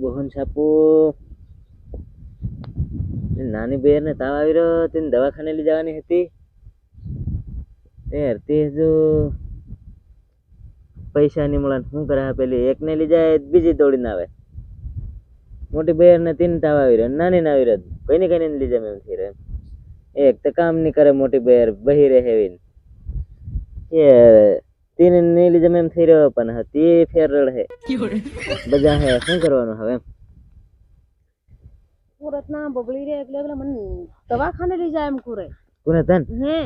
બોહન છાપો. નાની બેર ને તાવ આવી રહ્યો, તેને દવાખાને લઈ જવાની હતી. એ હરતી હજુ પૈસા નહીં મળે શું કરે? પેલી પેલી એકને લઈ જાય, બીજી દોડીને આવે. મોટી બેર ને તીન તાવ આવી રહ્યો, નાની ને આવી રહ્યો. કઈ ને કઈ લઈ જાય એમ થઈ રહ્યો. એક તો કામ નહીં કરે મોટી બેર બહી રહે એવી. એ તીન નહીં લીધે એમ થઈ રહ્યો પણ હા તે ફેર રડે બધા હે શું કરવાનું હવે એમ? સુરત ના બબડી રે એટલે એટલે મને દવાખાને લઈ જાય એમ કુરે. કુરે તન હે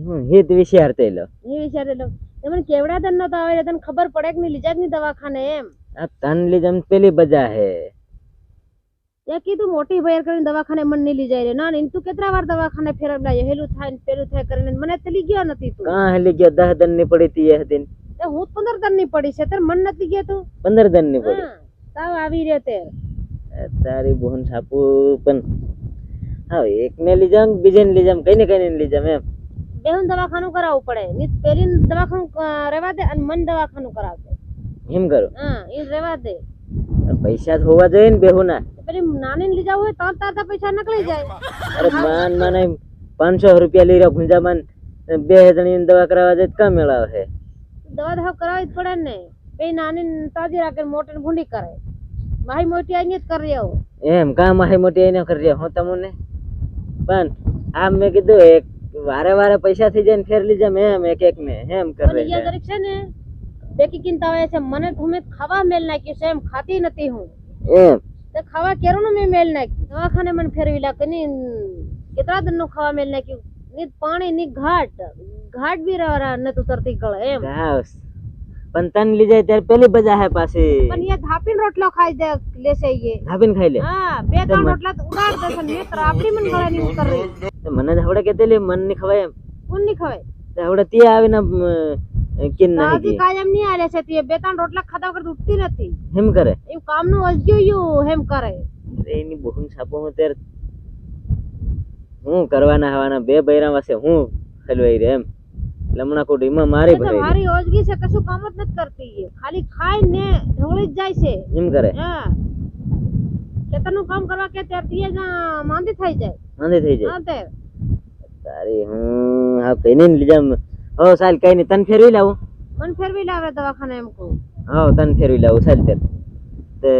હું હિત વિચાર તેલો એ વિચાર લો. તમને કેવડા તન નતો આવે તને ખબર પડે કે નહીં જાય કે નહીં દવાખાને એમ? આ તન લઈ જમ પેલી બજા હે. ત્યાં કીધું મોટી ભાઈ કરીને દવાખાને મને નહીં લઈ જાય રે. ના નહીં તું કેટલા વાર દવાખાને ફેરવડાય હેલું થાય ને પેલું થાય કરીને. મને તો લઈ ગયો નથી તું. કાં હેલી ગયો? દહ દનની પડી તી એ દિન હું પંદર દનની પડી છે. તાર મન નથી ગયો તું? પંદર દનની પડી. તાવ આવી રહ્યો તે. તારી બોહન સાપુ પણ હા એક ને લઈ જામ બીજે ને લઈ જામ કઈ ને કઈ ને લઈ જામ એમ. બેહુન દવાખાનું કરાવવું પડે. ની પેલી દવાખાનું રહેવા દે અને મન દવાખાનું કરાવશે એમ કરું. હા એ રહેવા દે. પૈસા હોવા જોઈએ ને બેહુ ના પેલી નાની ને જવું હોય તો તાર તાર પૈસા નકળી જાય. અરે માન માને પાંચસો રૂપિયા લઈ રહ્યો ગુંજા માન બે જણી દવા કરાવવા જાય તો કાં મેળાવે છે દવા દવા કરાવી જ પડે ને. પેલી નાની તાજી રાખે મોટી ભૂંડી કરે. માહી મોટી આઈને જ કરી આવો. એમ કા માહી મોટી આઈને કરી હું તમને? પણ આમ મેં કીધું એક વારે વારે પૈસા થઈ જાય ને ફેર લઈ જામ એમ એક એક ને. એમ કરે છે. ને. બેકી કિંતા હોય છે. મને તમે ખાવા મેલ નાખ્યું છે. એમ ખાતી નથી હું. એમ. તે ખાવા કેરું મેં મેલ નાખ્યું. દવાખાને મને ફેરવી લાગે ની કેટલા દિનનું ખાવા મેલ નાખ્યું? ની પાણી ની ઘાટ. ઘાટ બી રહા ને તું તરતી ગળે એમ. ઘાસ પણ તન લઈ જાય ત્યારે પેલી બજા હે પાસે પણ એ ધાપીન રોટલો ખાઈ દે લેશે એ ધાપીન ખાઈ લે? હા બે ત્રણ રોટલા તો ઉડાડ દેશે ને મેં આપડી મને ગળે ની ઉતર રહી મને તો હવડે કેતેલી મનની ખવાય એમ. કોણની ખવાય. તો હવડે તે આવીને કિન નહીં દાદી કાયમ નહીં આલે છે તે. બે ત્રણ રોટલા ખાધા વગર ઉઠતી નથી. હેમ કરે? એવું કામનું અજગ્યું યુ હેમ કરે. એની બહુન છાપો હું તેર હું કરવાના હવાના બે બૈરા વાસે હું હલવાઈ રે એમ. લમણા કોટ એમાં મારી ભરે મારી ઓજગી છે કશું કામ જ નથી કરતી ખાલી ખાઈ ને ઢોળી જ જાય છે. એમ કરે? હા. ખેતરનું કામ કરવા કે ત્યારથી જ માંદી થઈ જાય. માંદી થઈ જાય? હા તારી હું હા કઈ નહીં લીધા હો સાલ કઈ નહીં તન ફેરવી લાવું? મન ફેરવી લાવે દવાખાને એમ કહું. હા તન ફેરવી લાવું સાલ તે તે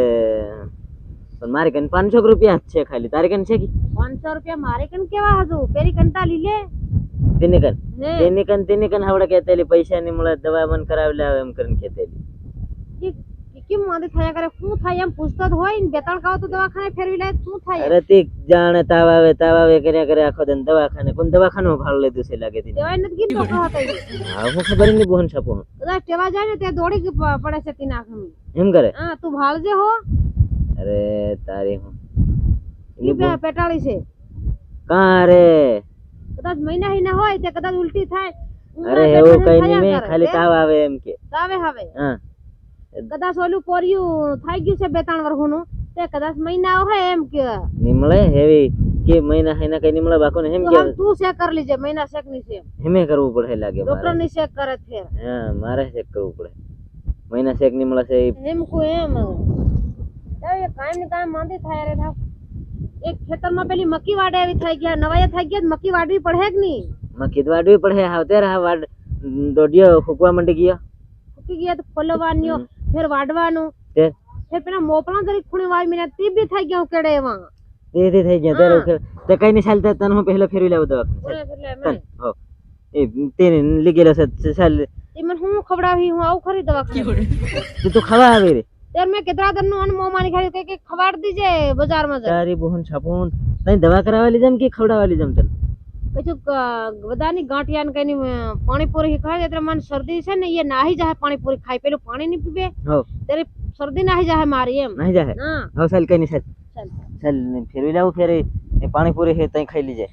પણ મારે કન પાંચસો રૂપિયા જ છે ખાલી. તારે કન છે કે? પાંચસો રૂપિયા મારે કન કેવા હજુ? પેલી કંતા લીલે તેને કન તેને કન તેને કન હવડા કેતેલી પૈસા ની મળે દવા મન કરાવી લાવે એમ કરીને કેતેલી કેમ માંદી થયા કરે? શું થાય એમ પૂછતો જ હોય ને બે ત્રણ કાવ તો દવાખાને ફેરવી લે શું થાય? અરે તે જાણે તાવ આવે તાવ આવે કર્યા કરે આખો દિન દવાખાને. કોણ દવાખાનો ભાળ લીધું છે લાગે તે તેવાય નથી કીધું કહો હતા હા હું ખબર નહીં બોહન છાપો. કદાચ ટેવા જાય ને તે દોડી પડે છે તી નાખમી એમ કરે? હા તું ભાળજે હો. અરે તારી હું. પે- પેટાળી છે. કારે કદાચ મહિના હિના હોય તે કદાચ ઉલટી થાય. અરે એવું કઈ નહીં મેં ખાલી તાવ આવે એમ કે. તાવે હવે. હા. કદાચ ઓલું કોર્યું થઈ ગયું છે બે ત્રણ વર્ષનું તે કદાચ મહિના હોય એમ કે. નિમળે હેવી કે મહિના હિના કઈ નિમળે બાકો ને એમ કે. તું ચેક કરી લેજે મહિના ચેકની છે. હેમે કરવું પડે લાગે ડોક્ટરની ચેક કરે છે. હા મારે ચેક કરવું પડે. મહિના ચેક નિમળે છે એમ કો એમ. એ કામ ને કામ માંદી થાય રે થા એક ખેતરમાં પેલી મકી વાડે આવી થઈ ગયા નવાયા થઈ ગયા મકી વાડવી પડે કે નહીં? મક્કી તો વાડવી પડે હા ત્યારે હા વાડ દોડિયો ફૂકવા માંડી ગયો. ફૂકી ગયા તો ખોલવાનું ફેર વાડવાનું. તે ફેર પેલા મોપલા જરી ખૂણે વાવી મિનિટ તી બી થઈ ગયો કેડે એવા તે તે થઈ ગયા ઉકેલ. તે કઈ ની ચાલતા તને હું પહેલા ફેરવી લાવ મેં હો. એ તેને લઈ ગયેલો છે સાલ એ મને હું ખવડાવી હું આવું ખરી દવાખાને. તું તો ખવા આવી રે. ત્યારે મેં કેટલા દરનું અન મોમાની ખાઈ કે કે ખવાડ દીજે બજારમાં જાય તારી બહુન છપુન. તઈ દવા કરાવવા લઈ જામ કે ખવડાવવા લઈ જામ તને? કશું બધાની ગાંઠિયા ને કઈ પાણીપુરી ખાય ત્યારે મને શરદી છે ને એ નાહી જાય પાણીપુરી ખાય. પેલું પાણી નહીં પીવે હો ત્યારે શરદી નાહી જાય મારી એમ. નહીં જાય હા. હો ચાલ કઈ નહીં ચાલ. ચાલ. ફેરવી લાવું ફેરી એ પાણીપુરી છે તઈ ખાઈ લીજે.